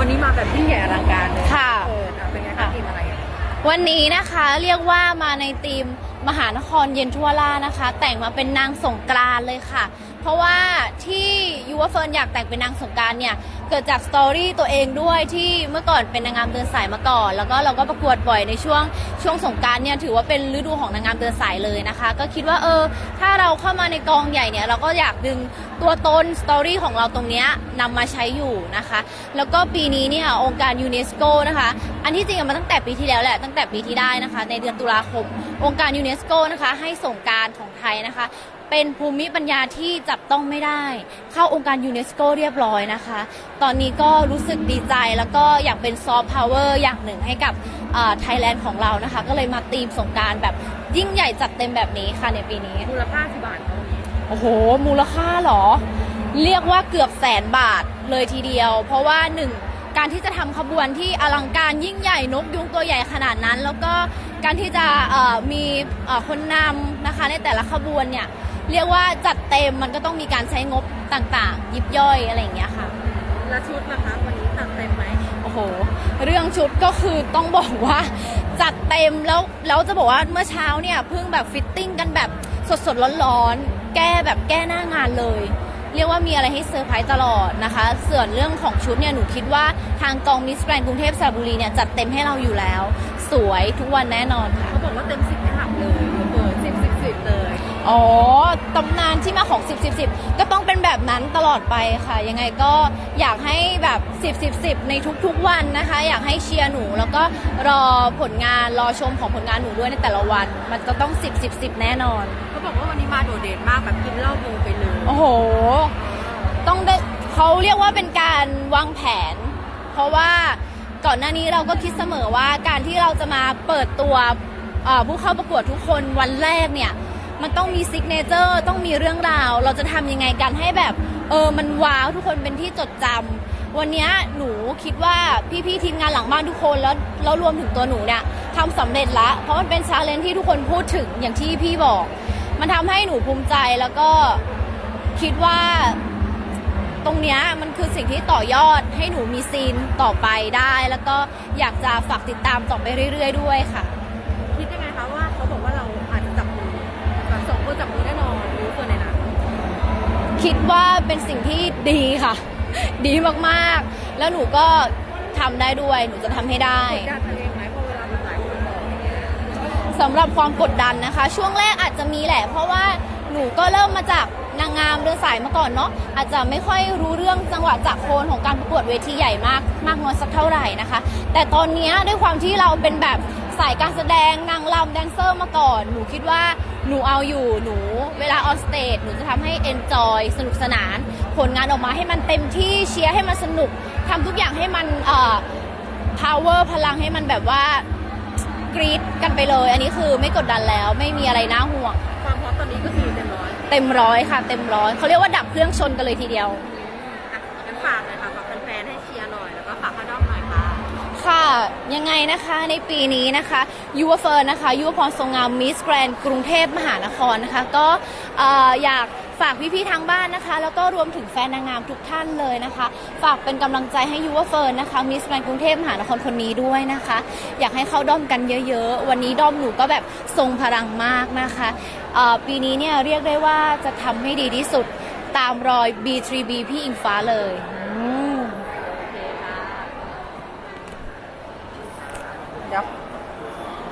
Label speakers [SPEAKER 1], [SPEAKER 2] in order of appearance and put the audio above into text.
[SPEAKER 1] วันนี้มาแบบยิ่งใหญ่อลังการเลย
[SPEAKER 2] ค่ะ
[SPEAKER 1] เอออะเป็นไงคะทีมอะไรอะ
[SPEAKER 2] วันนี้นะคะเรียกว่ามาในทีมมหานครเย็นทั่วล่านะคะ แต่งมาเป็นนางสงกรานต์เลยค่ะ เพราะว่าที่ยูวาเฟิร์นอยากแต่งเป็นนางสงกรานต์เนี่ยเกิดจากสตอรี่ตัวเองด้วยที่เมื่อก่อนเป็นนางงามเดินสายมาก่อน แล้วก็เราก็ประกวดบ่อยในช่วงช่วงสงกรารเนี่ยถือว่าเป็นฤดูของนางงามเดินสายเลยนะคะ ก็คิดว่าเออถ้าเราเข้ามาในกองใหญ่เนี่ยเราก็อยากดึง ตัวตนสตอรี่ของเราตรงนี้นำมาใช้อยู่นะคะ แล้วก็ปีนี้เนี่ยองค์การยูเนสโกนะคะ อันที่จริงมาตั้งแต่ปีที่แล้วแหละตั้งแต่ปีที่ได้นะคะ ในเดือนตุลาคม องค์การยูเนสโกนะคะให้ส่งการของไทยนะคะเป็นภูมิปัญญาที่จับต้องไม่ได้ เข้าองค์การยูเนสโกเรียบร้อยนะคะ ตอนนี้ก็รู้สึกดีใจแล้วก็อยากเป็นซอฟต์พาวเวอร์อย่างหนึ่งให้กับไทยแลนด์ของเรานะคะ ก็เลยมาตีมสงการแบบยิ่งใหญ่จัดเต็มแบบนี้ค่ะในปีนี้
[SPEAKER 1] มูลค่ากี่บาทคะวันนี้
[SPEAKER 2] โอ้โห มูลค่าเหรอ เรียกว่าเกือบแสนบาทเลยทีเดียว เพราะว่าหนึ่งการที่จะทำขบวนที่อลังการยิ่งใหญ่นกยุงตัวใหญ่ขนาดนั้น แล้วก็การที่จะเอ่อมีเอ่อคนนำนะคะในแต่ละขบวนเนี่ยเรียกว่าจัดเต็มมันก็ต้องมีการใช้งบต่างๆ ยิบย่อยอะไรอย่างเงี้ยค่ะ
[SPEAKER 1] แล้วชุดนะคะวันนี้ตัดเต็มไหม
[SPEAKER 2] โอ้โห เรื่องชุดก็คือต้องบอกว่าจัดเต็มแล้วแล้วจะบอกว่าเมื่อเช้าเนี่ยเพิ่งแบบฟิตติ้งกันแบบ สดๆร้อนๆ แก้แบบแก้หน้างานเลย เรียกว่ามีอะไรให้เซอร์ไพรส์ตลอดนะคะ ส่วนเรื่องของชุดเนี่ยหนูคิดว่าทางกองมิสแกรนกรุงเทพสระบุรีเนี่ยจัดเต็มให้เราอยู่แล้ว สวยทุกวันแน่นอนค่ะ
[SPEAKER 1] เขาบอกว่าเต็มสิบไม่หักเลยเปิดสิบสิบสิบเลย
[SPEAKER 2] อ๋อ ตำนานที่มาของ 10 10 10 ก็ต้องเป็นแบบนั้นตลอดไปค่ะ ยังไงก็อยากให้แบบ 10 10 10 ในทุกๆวันนะคะ อยากให้เชียร์หนูแล้วก็รอผลงานรอชมของผลงานหนูด้วยในแต่ละวัน มันจะต้อง 10 10 10 แน่นอน
[SPEAKER 1] เขาบอกว่าวันนี้มาโดดเด่นมากแบบกินเหล้าโมไปเลย
[SPEAKER 2] โอ้โห ต้องได้เขาเรียกว่าเป็นการวางแผน เพราะว่าก่อนหน้านี้เราก็คิดเสมอว่าการที่เราจะมาเปิดตัวเอ่อผู้เข้าประกวดทุกคนวันแรกเนี่ย มันต้องมีซิกเนเจอร์ต้องมีเรื่องราว เราจะทำยังไงกันให้แบบ เออมันว้าวทุกคนเป็นที่จดจำวันนี้หนูคิดว่าพี่ๆทีมงานหลังบ้านทุกคนแล้วแล้วรวมถึงตัวหนูเนี่ยทำสำเร็จละเพราะมันเป็นชาเลนจ์ที่ทุกคนพูดถึงอย่างที่พี่บอก มันทำให้หนูภูมิใจแล้วก็คิดว่าตรงเนี้ยมันคือสิ่งที่ต่อยอดให้หนูมีซีนต่อไปได้ แล้วก็อยากจะฝากติดตามต่อไปเรื่อย ๆ ด้วยค่ะ
[SPEAKER 1] คิดยังไงคะว่าเขาบอกว่าเรา คิ
[SPEAKER 2] ดว่าเป็นสิ่งที่ดีค่ะ ดีมากๆ แล้วหนูก็ทำได้ด้วย หนูจะทำให้ได้
[SPEAKER 1] กดดันตัวเองไหมพราะเวลามันหลายคนบอกเงี้ย
[SPEAKER 2] สำหรับความกดดันนะคะ ช่วงแรกอาจจะมีแหละ เพราะว่าหนูก็เริ่มมาจากนางงามเดินสายมาก่อนเนาะอาจจะไม่ค่อยรู้เรื่องจังหวะจากโคนของการประกวดเวทีใหญ่มากมากน้อยสักเท่าไหร่นะคะ แต่ตอนเนี้ยด้วยความที่เราเป็นแบบสายการแสดงนางรำแดนเซอร์มาก่อน หนูคิดว่า หนูเอาอยู่หนูเวลาออนสเตจหนูจะทำให้เอนจอยสนุกสนาน ผลงานออกมาให้มันเต็มที่เชียร์ให้มันสนุกทำทุกอย่างให้มันเอ่อ power พลังให้มันแบบว่ากรี๊ดกันไปเลย อันนี้คือไม่กดดันแล้วไม่มีอะไรน่าห่วง
[SPEAKER 1] ความพร้อมตอนนี้ก็คือเต็มร้อย
[SPEAKER 2] เต็มร้อยค่ะ เต็มร้อยเขาเรียกว่าดับเครื่องชนกันเลยทีเดียว
[SPEAKER 1] อะงั้นฝากเลยค่ะฝากแฟนๆให้เชียร์หน่อยแล้วก็ฝากข้าด้อมหน่อยค่ะ
[SPEAKER 2] ค่ะ ยังไงนะคะในปีนี้นะคะยูวเฟิร์นนะคะยูวพรทรงงามมิสแกรนกรุงเทพมหานครนะคะก็เอ่อยากฝากพี่ๆทางบ้านนะคะ แล้วก็รวมถึงแฟนนางงามทุกท่านเลยนะคะ ฝากเป็นกำลังใจให้ยูวเฟิร์นนะคะมิสแกรนกรุงเทพมหานครคนนี้ด้วยนะคะ อยากให้เข้าด้อมกันเยอะๆ วันนี้ด้อมหนูก็แบบทรงพลังมากนะคะปีนี้เนี่ยเรียกได้ว่าจะทำให้ดีที่สุดตามรอย B3B พี่อิงฟ้าเลย
[SPEAKER 1] Дякую.